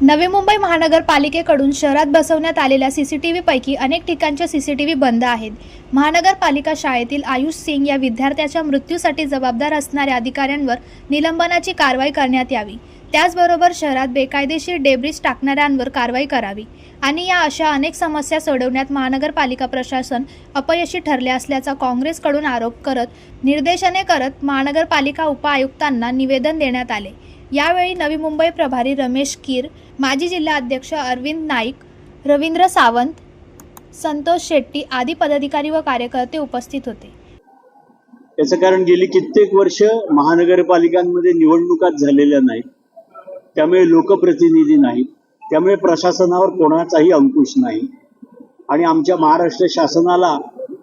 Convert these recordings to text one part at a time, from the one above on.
नवी मुंबई महानगरपालिकेकडून शहरात बसवण्यात आलेल्या सीसीटीव्ही पैकी अनेक ठिकाणच्या सीसीटीव्ही बंद आहेत. महानगरपालिका शाळेतील आयुष सिंग या विद्यार्थ्याच्या मृत्यूसाठी जबाबदार असणाऱ्या अधिकाऱ्यांवर निलंबनाची कारवाई करण्यात यावी. त्याचबरोबर शहरात बेकायदेशीर डेब्रिज टाकणाऱ्यांवर कारवाई करावी. आणि या अशा अनेक समस्या सोडवण्यात महानगरपालिका प्रशासन अपयशी ठरले असल्याचा काँग्रेसकडून आरोप करत निर्देशने करत महानगरपालिका उपायुक्तांना निवेदन देण्यात आले. यावेळी नवी मुंबई प्रभारी रमेश कीर माजी जिल्हा अध्यक्ष अरविंद नाईक रवींद्र सावंत संतोष शेट्टी आदी पदाधिकारी व कार्यकर्ते उपस्थित होते. त्याचं कारण गेली कित्येक वर्ष महानगरपालिकांमध्ये निवडणुकाच झालेल्या नाहीत. त्यामुळे लोकप्रतिनिधी नाहीत. त्यामुळे प्रशासनावर कोणाचाही अंकुश नाही. आणि आमच्या महाराष्ट्र शासनाला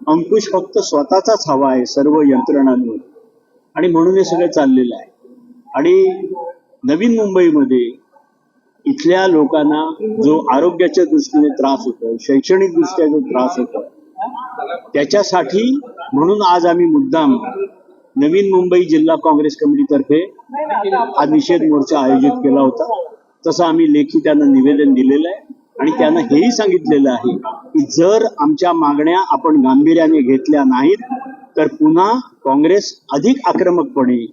अंकुश फक्त स्वतःचाच हवा आहे सर्व यंत्रणांवर. आणि म्हणून हे सगळं चाललेलं आहे. आणि नवीन मुंबईमध्ये इथल्या लोकांना जो आरोग्याच्या दृष्टीने त्रास होतो शैक्षणिक दृष्ट्या जो त्रास होतो त्याच्यासाठी म्हणून आज आम्ही मुद्दाम नवीन मुंबई जिल्हा काँग्रेस कमिटीतर्फे हा निषेध मोर्चा आयोजित केला होता. तसं आम्ही लेखी त्यांना निवेदन दिलेलं आहे आणि त्यांना हेही सांगितलेलं आहे की जर आमच्या मागण्या आपण गांभीर्याने घेतल्या नाहीत तर पुन्हा काँग्रेस अधिक आक्रमकपणे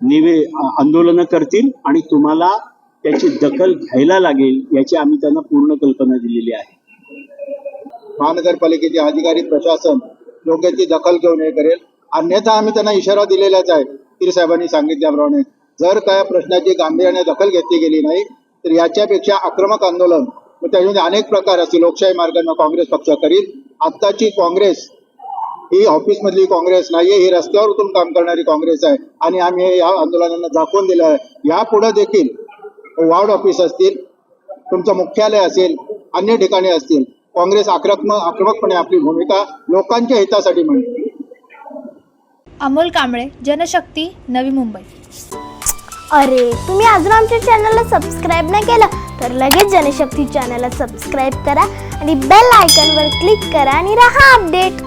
निवे आंदोलनं करतील आणि तुम्हाला त्याची दखल घ्यायला लागेल याची आम्ही त्यांना पूर्ण कल्पना दिलेली आहे. महानगरपालिकेचे अधिकारी प्रशासन योग्य ती दखल घेऊन हे करेल. अन्यथा आम्ही त्यांना इशारा दिलेलाच आहे. तीर साहेबांनी सांगितल्याप्रमाणे जर काय प्रश्नाची गांभीर्याने दखल घेतली गेली नाही तर याच्यापेक्षा आक्रमक आंदोलन त्याच्यामध्ये अनेक प्रकार असतील लोकशाही मार्गाने काँग्रेस पक्ष करील. आत्ताची काँग्रेस ही ऑफिसमधली काँग्रेस नाहीये ही रस्त्यावर उतरून काम करणारी काँग्रेस आहे. आणि आम्ही हे या आंदोलनांना दाखवून दिलं आहे. यापुढे देखील वॉर्ड ऑफिस असतील तुमचं मुख्यालय असेल अन्य ठिकाणी असतील काँग्रेस आक्रमक आक्रमकपणे आपली भूमिका लोकांच्या हितासाठी म्हणते अमोल कांबळे जनशक्ती नवी मुंबई. अरे तुम्ही अजून आमच्या चॅनलला सबस्क्राईब नाही केलं तर लगेच जनशक्ती चॅनलला सबस्क्राईब करा आणि बेल आयकॉनवर क्लिक करा आणि राहा अपडेट